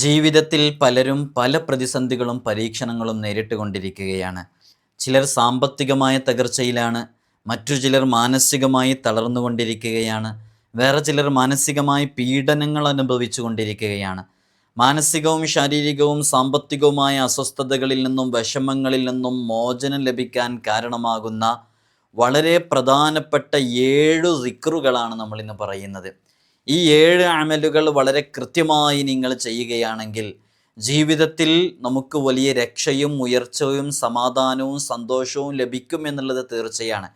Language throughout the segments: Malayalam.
ജീവിതത്തിൽ പലരും പല പ്രതിസന്ധികളും പരീക്ഷണങ്ങളും നേരിട്ടുകൊണ്ടിരിക്കുകയാണ്. ചിലർ സാമ്പത്തികമായ തകർച്ചയിലാണ് മറ്റു ചിലർ മാനസികമായി തളർന്നുകൊണ്ടിരിക്കുകയാണ് വേറെ ചിലർ മാനസികമായി പീഡനങ്ങൾ അനുഭവിച്ചു കൊണ്ടിരിക്കുകയാണ് മാനസികവും ശാരീരികവും സാമ്പത്തികവുമായ അസ്വസ്ഥതകളിൽ നിന്നും വിഷമങ്ങളിൽ നിന്നും മോചനം ലഭിക്കാൻ കാരണമാകുന്ന വളരെ പ്രധാനപ്പെട്ട ഏഴു നമ്മൾ ഇന്ന് പറയുന്നത്. ഈ ഏഴ് അമലുകൾ വളരെ കൃത്യമായി നിങ്ങൾ ചെയ്യുകയാണെങ്കിൽ ജീവിതത്തിൽ നമുക്ക് വലിയ രക്ഷയും ഉയർച്ചയും സമാധാനവും സന്തോഷവും ലഭിക്കും എന്നുള്ളത് തീർച്ചയാണ്.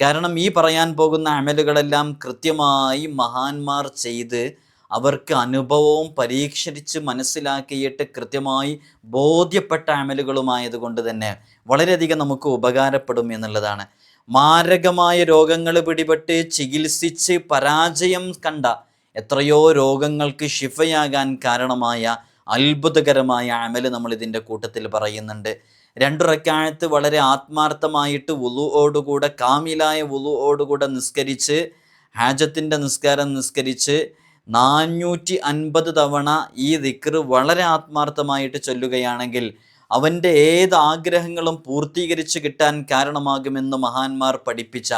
കാരണം ഈ പറയാൻ പോകുന്ന അമലുകളെല്ലാം കൃത്യമായി മഹാന്മാർ ചെയ്ത് അവർക്ക് അനുഭവവും പരീക്ഷിച്ച് മനസ്സിലാക്കിയിട്ട് കൃത്യമായി ബോധ്യപ്പെട്ട അമലുകളുമായതുകൊണ്ട് തന്നെ വളരെയധികം നമുക്ക് ഉപകാരപ്പെടും എന്നുള്ളതാണ്. മാരകമായ രോഗങ്ങൾ പിടിപെട്ട് ചികിത്സിച്ച് പരാജയം കണ്ട എത്രയോ രോഗങ്ങൾക്ക് ശിഫയാകാൻ കാരണമായ അത്ഭുതകരമായ അമൽ നമ്മൾ ഇതിന്റെ കൂട്ടത്തിൽ പറയുന്നുണ്ട്. രണ്ടു റക്കാഴത്ത് വളരെ ആത്മാർത്ഥമായിട്ട് വുളുവോടുകൂടെ കാമിലായ വുളുവോടുകൂടെ നിസ്കരിച്ച് ഹാജത്തിന്റെ നിസ്കാരം നിസ്കരിച്ച് നാനൂറ്റി അൻപത് തവണ ഈ ദിക്ർ വളരെ ആത്മാർത്ഥമായിട്ട് ചൊല്ലുകയാണെങ്കിൽ അവന്റെ ഏത് ആഗ്രഹങ്ങളും പൂർത്തീകരിച്ച് കിട്ടാൻ കാരണമാകുമെന്ന് മഹാന്മാർ പഠിപ്പിച്ച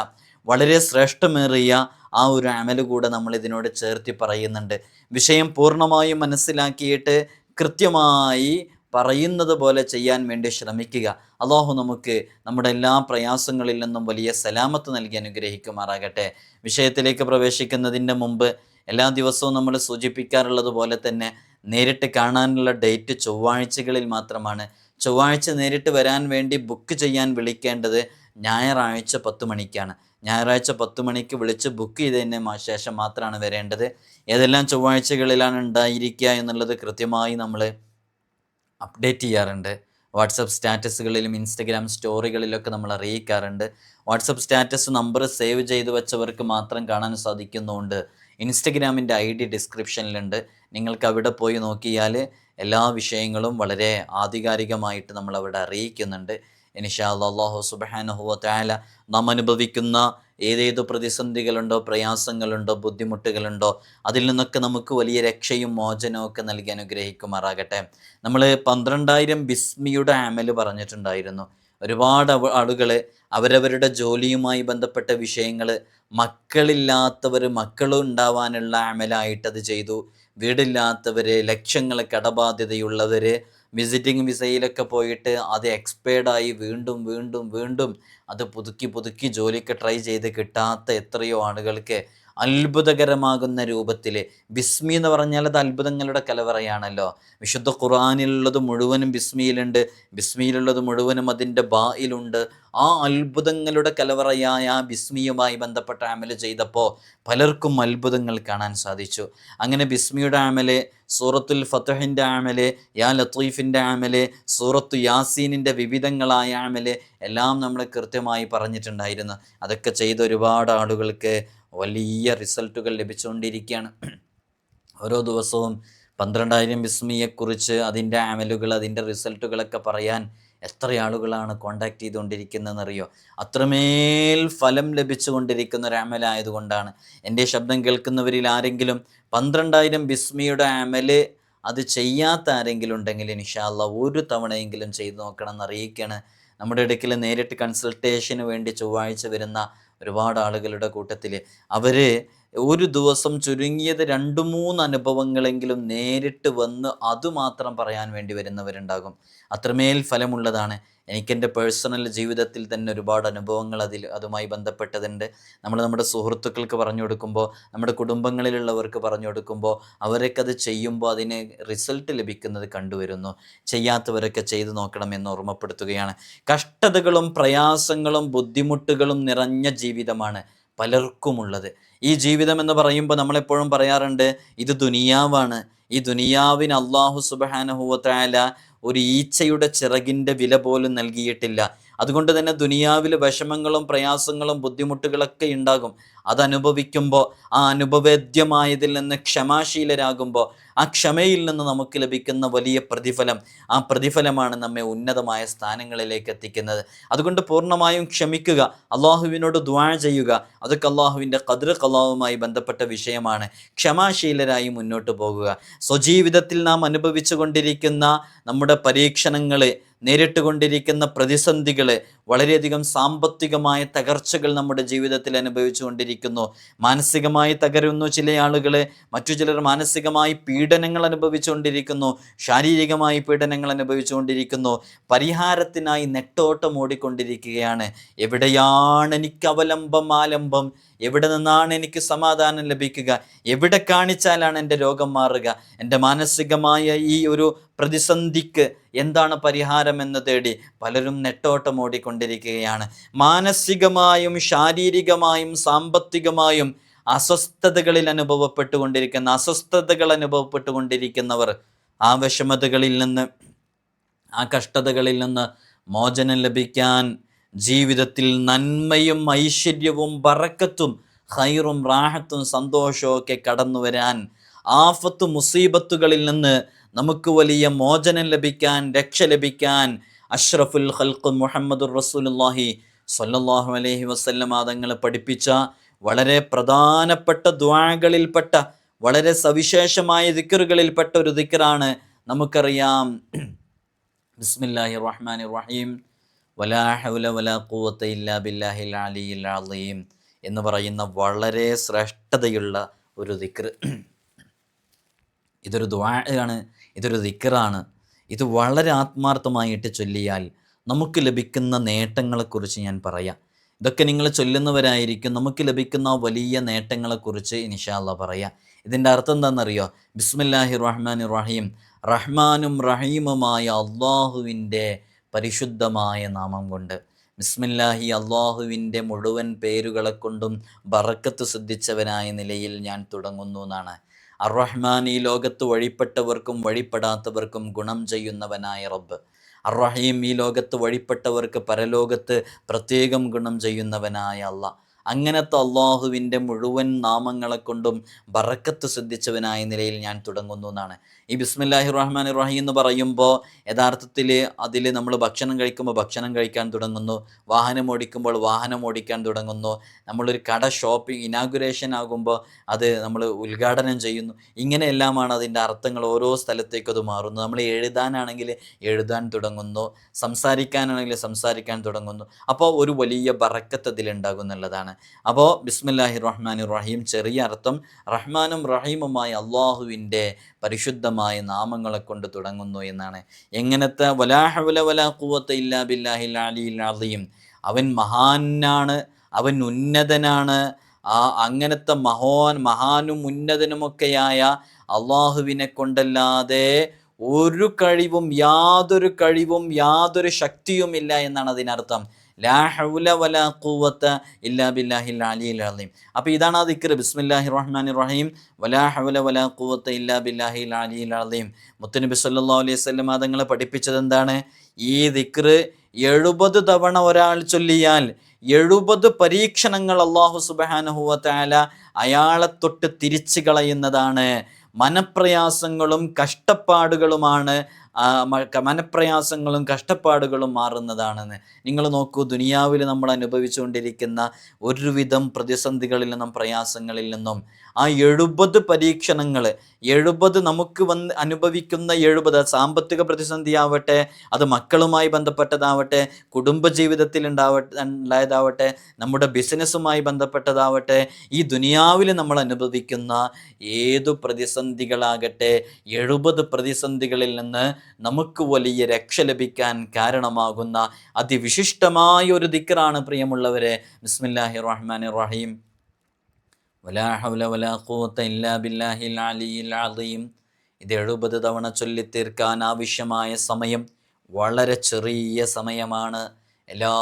വളരെ ശ്രേഷ്ഠമേറിയ ആ ഒരു അമൽ കൂടെ നമ്മൾ ഇതിനോട് ചേർത്തി പറയുന്നുണ്ട്. വിഷയം പൂർണമായും മനസ്സിലാക്കിയിട്ട് കൃത്യമായി പറയുന്നത് പോലെ ചെയ്യാൻ വേണ്ടി ശ്രമിക്കുക. അള്ളാഹു നമുക്ക് നമ്മുടെ എല്ലാ പ്രയാസങ്ങളിൽ നിന്നും വലിയ സലാമത്ത് നൽകി അനുഗ്രഹിക്കുമാറാകട്ടെ. വിഷയത്തിലേക്ക് പ്രവേശിക്കുന്നതിന്റെ മുമ്പ് എല്ലാ ദിവസവും നമ്മൾ സൂചിപ്പിക്കാറുള്ളത് പോലെ തന്നെ നേരിട്ട് കാണാനുള്ള ഡേറ്റ് ചൊവ്വാഴ്ചകളിൽ മാത്രമാണ്. ചൊവ്വാഴ്ച നേരിട്ട് വരാൻ വേണ്ടി ബുക്ക് ചെയ്യാൻ വിളിക്കേണ്ടത് ഞായറാഴ്ച പത്ത് മണിക്കാണ്. ഞായറാഴ്ച പത്ത് മണിക്ക് വിളിച്ച് ബുക്ക് ചെയ്തതിന് ശേഷം മാത്രമാണ് വരേണ്ടത്. ഏതെല്ലാം ചൊവ്വാഴ്ചകളിലാണ് ഉണ്ടായിരിക്കുക എന്നുള്ളത് കൃത്യമായി നമ്മൾ അപ്ഡേറ്റ് ചെയ്യാറുണ്ട്. വാട്സപ്പ് സ്റ്റാറ്റസുകളിലും ഇൻസ്റ്റഗ്രാം സ്റ്റോറികളിലൊക്കെ നമ്മൾ അറിയിക്കാറുണ്ട്. വാട്സപ്പ് സ്റ്റാറ്റസ് നമ്പർ സേവ് ചെയ്തു വെച്ചവർക്ക് മാത്രം കാണാൻ സാധിക്കുന്നുണ്ട് ഇൻസ്റ്റഗ്രാമിന്റെ ഐ ഡി ഡിസ്ക്രിപ്ഷനിലുണ്ട് നിങ്ങൾക്ക് അവിടെ പോയി നോക്കിയാൽ എല്ലാ വിഷയങ്ങളും വളരെ ആധികാരികമായിട്ട് നമ്മൾ അവിടെ അറിയിക്കുന്നുണ്ട്. ഇനിഷാ അള്ളാഹു സുബാനഹുവ താല നാം അനുഭവിക്കുന്ന ഏതേത് പ്രതിസന്ധികളുണ്ടോ പ്രയാസങ്ങളുണ്ടോ ബുദ്ധിമുട്ടുകളുണ്ടോ അതിൽ നിന്നൊക്കെ നമുക്ക് വലിയ രക്ഷയും മോചനവും ഒക്കെ നൽകി അനുഗ്രഹിക്കുമാറാകട്ടെ. നമ്മൾ പന്ത്രണ്ടായിരം ബിസ്മിയുടെ ആമൽ പറഞ്ഞിട്ടുണ്ടായിരുന്നു. ഒരുപാട് ആളുകൾ അവരവരുടെ ജോലിയുമായി ബന്ധപ്പെട്ട വിഷയങ്ങൾ മക്കളില്ലാത്തവർ മക്കളുണ്ടാവാനുള്ള ആമലായിട്ടത് ചെയ്തു. വീടില്ലാത്തവർ ലക്ഷങ്ങൾ കടബാധ്യതയുള്ളവർ വിസിറ്റിംഗ് വിസയിലൊക്കെ പോയിട്ട് അത് എക്സ്പയർഡായി വീണ്ടും വീണ്ടും വീണ്ടും അത് പുതുക്കി പുതുക്കി ജോലിക്ക് ട്രൈ ചെയ്ത് കിട്ടാത്ത എത്രയോ ആളുകൾക്ക് അത്ഭുതകരമാകുന്ന രൂപത്തിൽ ബിസ്മി എന്ന് പറഞ്ഞാൽ അത് അത്ഭുതങ്ങളുടെ കലവറയാണല്ലോ. വിശുദ്ധ ഖുറാനിലുള്ളത് മുഴുവനും ബിസ്മിയിലുണ്ട്. ബിസ്മിയിലുള്ളത് മുഴുവനും അതിന്റെ ബായിലുണ്ട് ആ അത്ഭുതങ്ങളുടെ കലവറയായ ആ ബിസ്മിയുമായി ബന്ധപ്പെട്ട അമൽ ചെയ്തപ്പോൾ പലർക്കും അത്ഭുതങ്ങൾ കാണാൻ സാധിച്ചു. അങ്ങനെ ബിസ്മിയുടെ അമൽ സൂറത്തുൽ ഫത്തഹിന്റെ ആമൽ യാ ലത്തീഫിന്റെ ആമൽ സൂറത്തു യാസീനിന്റെ വിവിധങ്ങളായ ആമൽ എല്ലാം നമ്മൾ കൃത്യമായി പറഞ്ഞിട്ടുണ്ടായിരുന്നു. അതൊക്കെ ചെയ്ത ഒരുപാട് ആളുകൾക്ക് വലിയ റിസൾട്ടുകൾ ലഭിച്ചുകൊണ്ടിരിക്കുകയാണ്. ഓരോ ദിവസവും പന്ത്രണ്ടായിരം ബിസ്മിയെക്കുറിച്ച് അതിന്റെ ആമലുകൾ അതിന്റെ റിസൾട്ടുകളൊക്കെ പറയാൻ എത്ര ആളുകളാണ് കോണ്ടാക്ട് ചെയ്തുകൊണ്ടിരിക്കുന്നതെന്നറിയോ? അത്രമേൽ ഫലം ലഭിച്ചുകൊണ്ടിരിക്കുന്ന ഒരു അമലായതുകൊണ്ടാണ്. എന്റെ ശബ്ദം കേൾക്കുന്നവരിൽ ആരെങ്കിലും പന്ത്രണ്ടായിരം ബിസ്മിയുടെ അമൽ അത് ചെയ്യാത്ത ആരെങ്കിലും ഉണ്ടെങ്കിൽ ഇൻഷാല്ല ഒരു തവണയെങ്കിലും ചെയ്തു നോക്കണം എന്ന് അറിയിക്കുകയാണ്. നമ്മുടെ ഇടയ്ക്കിൽ നേരിട്ട് കൺസൾട്ടേഷന് വേണ്ടി ചൊവ്വാഴ്ച വരുന്ന ഒരുപാട് ആളുകളുടെ കൂട്ടത്തിൽ അവർ ഒരു ദിവസം ചുരുങ്ങിയത് രണ്ട് മൂന്ന് അനുഭവങ്ങളെങ്കിലും നേരിട്ട് വന്ന് അതുമാത്രം പറയാൻ വേണ്ടി വരുന്നവരുണ്ടാകും. അത്രമേൽ ഫലമുള്ളതാണ്. എനിക്കെന്റെ പേഴ്സണൽ ജീവിതത്തിൽ തന്നെ ഒരുപാട് അനുഭവങ്ങൾ അതിൽ അതുമായി ബന്ധപ്പെട്ടതുണ്ട്. നമ്മൾ നമ്മുടെ സുഹൃത്തുക്കൾക്ക് പറഞ്ഞു കൊടുക്കുമ്പോൾ നമ്മുടെ കുടുംബങ്ങളിലുള്ളവർക്ക് പറഞ്ഞു കൊടുക്കുമ്പോൾ അവരൊക്കെ അത് ചെയ്യുമ്പോൾ അതിന് റിസൾട്ട് ലഭിക്കുന്നത് കണ്ടുവരുന്നു. ചെയ്യാത്തവരൊക്കെ ചെയ്തു നോക്കണം എന്ന് ഓർമ്മപ്പെടുത്തുകയാണ്. കഷ്ടതകളും പ്രയാസങ്ങളും ബുദ്ധിമുട്ടുകളും നിറഞ്ഞ ജീവിതമാണ്. പലർക്കുമുള്ളത്. ഈ ജീവിതം എന്ന് പറയുമ്പോൾ നമ്മളെപ്പോഴും പറയാറുണ്ട് ഇത് ദുനിയാവാണ്. ഈ ദുനിയാവിന് അള്ളാഹു സുബാനഹുവത്തായ ഒരു ഈച്ചയുടെ ചിറകിന്റെ വില പോലും നൽകിയിട്ടില്ല. അതുകൊണ്ട് തന്നെ ദുനിയാവിൽ വിഷമങ്ങളും പ്രയാസങ്ങളും ബുദ്ധിമുട്ടുകളൊക്കെ ഉണ്ടാകും. അതനുഭവിക്കുമ്പോൾ ആ അനുഭവേദ്യമായതിൽ നിന്ന് ക്ഷമാശീലരാകുമ്പോൾ ആ ക്ഷമയിൽ നിന്ന് നമുക്ക് ലഭിക്കുന്ന വലിയ പ്രതിഫലം ആ പ്രതിഫലമാണ് നമ്മെ ഉന്നതമായ സ്ഥാനങ്ങളിലേക്ക് എത്തിക്കുന്നത്. അതുകൊണ്ട് പൂർണമായും ക്ഷമിക്കുക അള്ളാഹുവിനോട് ദ്വാ ചെയ്യുക അതൊക്കെ അള്ളാഹുവിന്റെ കതിർ കലാവുമായി ബന്ധപ്പെട്ട വിഷയമാണ്. ക്ഷമാശീലരായി മുന്നോട്ട് പോകുക. സ്വജീവിതത്തിൽ നാം അനുഭവിച്ചു കൊണ്ടിരിക്കുന്ന നമ്മുടെ പരീക്ഷണങ്ങൾ നേരിട്ട് പ്രതിസന്ധികളെ വളരെയധികം സാമ്പത്തികമായ തകർച്ചകൾ നമ്മുടെ ജീവിതത്തിൽ അനുഭവിച്ചുകൊണ്ടിരിക്കുന്നു. മാനസികമായി തകരുന്നു ചില ആളുകൾ മറ്റു ചിലർ മാനസികമായി പീഡനങ്ങൾ അനുഭവിച്ചുകൊണ്ടിരിക്കുന്നു ശാരീരികമായി പീഡനങ്ങൾ അനുഭവിച്ചുകൊണ്ടിരിക്കുന്നു. പരിഹാരത്തിനായി നെട്ടോട്ടം ഓടിക്കൊണ്ടിരിക്കുകയാണ്. എവിടെയാണ് എനിക്ക് അവലംബം ആലംബം? എവിടെ നിന്നാണ് എനിക്ക് സമാധാനം ലഭിക്കുക? എവിടെ കാണിച്ചാലാണ് എന്റെ രോഗം മാറുക? എന്റെ മാനസികമായ ഈ ഒരു പ്രതിസന്ധിക്ക് എന്താണ് പരിഹാരം എന്ന് തേടി പലരും നെട്ടോട്ടം ഓടിക്കൊണ്ടിരിക്കുകയാണ്. മാനസികമായും ശാരീരികമായും സാമ്പത്തികമായും അസ്വസ്ഥതകളിൽ അനുഭവപ്പെട്ടുകൊണ്ടിരിക്കുന്ന അസ്വസ്ഥതകൾ അനുഭവപ്പെട്ടുകൊണ്ടിരിക്കുന്നവർ ആ വിഷമതകളിൽ നിന്ന് ആ കഷ്ടതകളിൽ നിന്ന് മോചനം ലഭിക്കാൻ ജീവിതത്തിൽ നന്മയും ഐശ്വര്യവും ബറക്കത്തും ഹൈറും റാഹത്തും സന്തോഷവും ഒക്കെ കടന്നു വരാൻ ആഫത്ത് മുസീബത്തുകളിൽ നിന്ന് നമുക്ക് വലിയ മോചനം ലഭിക്കാൻ രക്ഷ ലഭിക്കാൻ അഷ്റഫുൽ ഖൽഖ് മുഹമ്മദുർ റസൂലുള്ളാഹി സ്വല്ലല്ലാഹു അലൈഹി വസല്ലം ആദങ്ങൾ പഠിപ്പിച്ച വളരെ പ്രധാനപ്പെട്ട ദ്വാകളിൽപ്പെട്ട വളരെ സവിശേഷമായ ദിക്കറുകളിൽപ്പെട്ട ഒരു ദിക്കറാണ് നമുക്കറിയാം. ബിസ്മില്ലാഹി റഹ്മാൻ റഹീം. വലാ ഹൗല വലാ ഇല്ലാ അലീം എന്ന് പറയുന്ന വളരെ ശ്രേഷ്ഠതയുള്ള ഒരു ദിക്ർ ഇതൊരു ദ്വാരാണ് ഇതൊരു ദിക്റാണ്. ഇത് വളരെ ആത്മാർത്ഥമായിട്ട് ചൊല്ലിയാൽ നമുക്ക് ലഭിക്കുന്ന നേട്ടങ്ങളെക്കുറിച്ച് ഞാൻ പറയാം. ഇതൊക്കെ നിങ്ങൾ ചൊല്ലുന്നവരായിരിക്കും നമുക്ക് ലഭിക്കുന്ന വലിയ നേട്ടങ്ങളെക്കുറിച്ച് ഇനിഷാല്ല പറയാം. ഇതിന്റെ അർത്ഥം എന്താണെന്നറിയോ? ബിസ്മില്ലാഹി റഹ്മാൻ റഹീം. റഹ്മാനും റഹീമുമായ അള്ളാഹുവിന്റെ പരിശുദ്ധമായ നാമം കൊണ്ട്. ബിസ്മില്ലാഹി അള്ളാഹുവിന്റെ മുഴുവൻ പേരുകളെ കൊണ്ടും ബറക്കത്ത് സിദ്ധിച്ചവനായ നിലയിൽ ഞാൻ തുടങ്ങുന്നു എന്നാണ്. അറഹ്മാൻ ഈ ലോകത്ത് വഴിപ്പെട്ടവർക്കും വഴിപ്പെടാത്തവർക്കും ഗുണം ചെയ്യുന്നവനായ റബ്ബ്. അർറഹീം ഈ ലോകത്ത് വഴിപ്പെട്ടവർക്ക് പരലോകത്ത് പ്രത്യേകം ഗുണം ചെയ്യുന്നവനായ അല്ല അങ്ങനത്തെ അള്ളാഹുവിന്റെ മുഴുവൻ നാമങ്ങളെ കൊണ്ടും ബറക്കത്ത് ശ്രദ്ധിച്ചവനായ നിലയിൽ ഞാൻ തുടങ്ങുന്നു എന്നാണ്. ഈ ബിസ്മില്ലാഹി റഹ്മാൻ റഹീം എന്ന് പറയുമ്പോൾ യഥാർത്ഥത്തിൽ അതിൽ നമ്മൾ ഭക്ഷണം കഴിക്കുമ്പോൾ ഭക്ഷണം കഴിക്കാൻ തുടങ്ങുന്നു. വാഹനം ഓടിക്കുമ്പോൾ വാഹനം ഓടിക്കാൻ തുടങ്ങുന്നു. നമ്മളൊരു കട ഷോപ്പിംഗ് ഇനാഗുറേഷൻ ആകുമ്പോൾ അത് നമ്മൾ ഉദ്ഘാടനം ചെയ്യുന്നു. ഇങ്ങനെയെല്ലാമാണ് അതിന്റെ അർത്ഥങ്ങൾ ഓരോ സ്ഥലത്തേക്കും അത് മാറുന്നു. നമ്മൾ എഴുതാനാണെങ്കിൽ എഴുതാൻ തുടങ്ങുന്നു. സംസാരിക്കാനാണെങ്കിൽ സംസാരിക്കാൻ തുടങ്ങുന്നു. അപ്പോൾ ഒരു വലിയ ബറക്കത്ത് അതിലുണ്ടാകും എന്നുള്ളതാണ്. അപ്പോൾ ബിസ്മില്ലാഹി റഹ്മാൻ റഹീം ചെറിയ അർത്ഥം റഹ്മാനും റഹീമുമായ അള്ളാഹുവിന്റെ പരിശുദ്ധമായ നാമങ്ങളെ കൊണ്ട് തുടങ്ങുന്നു എന്നാണ്. എങ്ങനത്തെ വലാഹവല വലാ കൂവത്ത് ഇല്ലാ ബില്ലാഹിൽ അലിയിൽ അലിയും അവൻ മഹാനാണ് അവൻ ഉന്നതനാണ്. ആ അങ്ങനത്തെ മഹോൻ മഹാനും ഉന്നതനുമൊക്കെയായ അള്ളാഹുവിനെ കൊണ്ടല്ലാതെ ഒരു കഴിവും യാതൊരു കഴിവും യാതൊരു ശക്തിയുമില്ല എന്നാണ് അതിനർത്ഥം. ലാ ഹൗല വലാ ഖുവത്ത ഇല്ലാ ബില്ലാഹിൽ അലിയിൽ അലീം. അപ്പോൾ ഇതാണ് ആ ദിക്ർ. ബിസ്മില്ലാഹി റഹ്മാൻ റഹീം. വലാ ഹൗല വലാ ഖുവത്ത ഇല്ലാ ബില്ലാഹിൽ അലിയിൽ അലീം. മുത്തനബി സല്ലല്ലാഹു അലൈഹി വസല്ലം അതങ്ങളെ പഠിപ്പിച്ചത് എന്താണ്? ഈ ദിക്ർ എഴുപത് തവണ ഒരാൾ ചൊല്ലിയാൽ എഴുപത് പരീക്ഷണങ്ങൾ അള്ളാഹു സുബാനുഹുവല അയാളെ തൊട്ട് തിരിച്ചു കളയുന്നതാണ്. മനപ്രയാസങ്ങളും കഷ്ടപ്പാടുകളുമാണ് മനപ്രയാസങ്ങളും കഷ്ടപ്പാടുകളും മാറുന്നതാണെന്ന്. നിങ്ങൾ നോക്കൂ ദുനിയാവിൽ നമ്മൾ അനുഭവിച്ചുകൊണ്ടിരിക്കുന്ന ഒരുവിധം പ്രതിസന്ധികളിൽ നിന്നും പ്രയാസങ്ങളിൽ നിന്നും ആ എഴുപത് പരീക്ഷണങ്ങൾ എഴുപത് നമുക്ക് വന്ന് അനുഭവിക്കുന്ന എഴുപത് സാമ്പത്തിക പ്രതിസന്ധിയാവട്ടെ അത് മക്കളുമായി ബന്ധപ്പെട്ടതാവട്ടെ കുടുംബജീവിതത്തിൽ ഉണ്ടാവട്ടെ ഉണ്ടായതാവട്ടെ നമ്മുടെ ബിസിനസ്സുമായി ബന്ധപ്പെട്ടതാവട്ടെ ഈ ദുനിയാവിൽ നമ്മൾ അനുഭവിക്കുന്ന ഏതു പ്രതിസന്ധികളാകട്ടെ എഴുപത് പ്രതിസന്ധികളിൽ നിന്ന് നമുക്ക് വലിയ രക്ഷ ലഭിക്കാൻ കാരണമാകുന്ന അതിവിശിഷ്ടമായ ഒരു ദിക്കറാണ് പ്രിയമുള്ളവരെ. ബിസ്മില്ലാഹി റഹ്മാൻ റഹീം വലാ ഹൗല വലാ ഖുവത്ത ഇല്ലാ ബില്ലാഹിൽ അലിയിൽ അലീം ഇത് എഴുപത് തവണ ചൊല്ലിത്തീർക്കാൻ ആവശ്യമായ സമയം വളരെ ചെറിയ സമയമാണ്. എല്ലാ